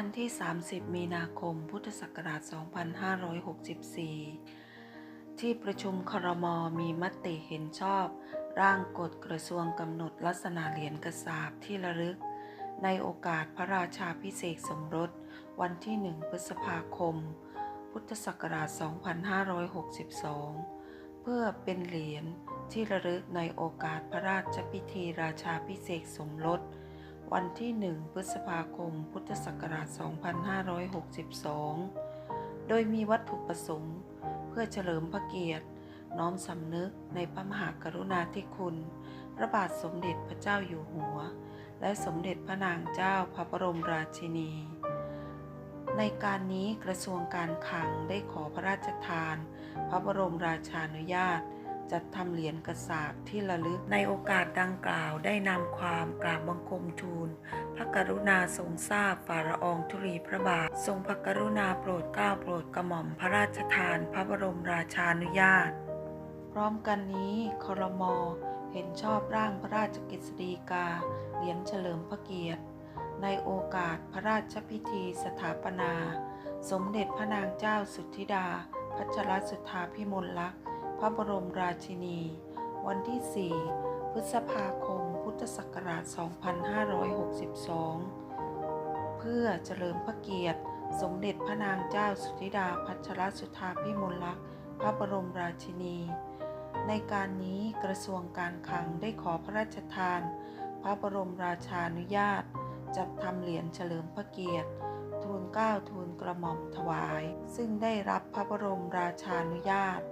ันที่ 30 มีนาคม พุทธศักราช 2564 ที่ประชุมครมมีมติเห็นชอบ ร่างกฎกระทรวงกำหนดลักษณะเหรียญกระสาบที่ระลึก ในโอกาสพระราชาพิเศษสมรส วันที่ 1 พฤษภาคม พุทธศักราช 2562 เพื่อเป็นเหรียญที่ระลึกในโอกาสพระราชพิธีราชาพิเศษสมรส วันที่ 1 พฤษภาคม พุทธศักราช 2562 โดยมีวัตถุประสงค์ เพื่อเฉลิมพระเกียรติ น้อมสำนึกในพระมหากรุณาธิคุณ พระบาทสมเด็จพระเจ้าอยู่หัว และสมเด็จพระนางเจ้าพระบรมราชินี ในการนี้กระทรวงการคลังได้ขอพระราชทาน พระบรมราชานุญาต จัดทำเหรียญกระสาบที่ระลึก ในโอกาสดังกล่าวได้นำความกราบบังคมทูล พระกรุณาทรงทราบฝ่าละอองธุรีพระบาท ทรงพระกรุณาโปรดเกล้าโปรดกระหม่อมพระราชทาน พระบรมราชานุญาต พร้อมกันนี้ครมเห็นชอบร่างพระราชกฤษฎีกา เหรียญเฉลิมพระเกียรติ ในโอกาสพระราชพิธีสถาปนา สมเด็จพระนางเจ้าสุทธิดา พัชรสุทธาพิมลลักษณ์ พระบรมราชินี วันที่ 4 พฤษภาคม พุทธศักราช 2562 เพื่อเฉลิมพระเกียรติ สมเด็จพระนางเจ้าสุธิดาพัชรสุทธาพิมลลักษณ์ พระบรมราชินี ในการนี้กระทรวงการคลังได้ขอพระราชทาน พระบรมราชานุญาต จัดทำเหรียญเฉลิมพระเกียรติทูลเกล้าทูลกระหม่อมถวาย ซึ่งได้รับพระบรมราชานุญาต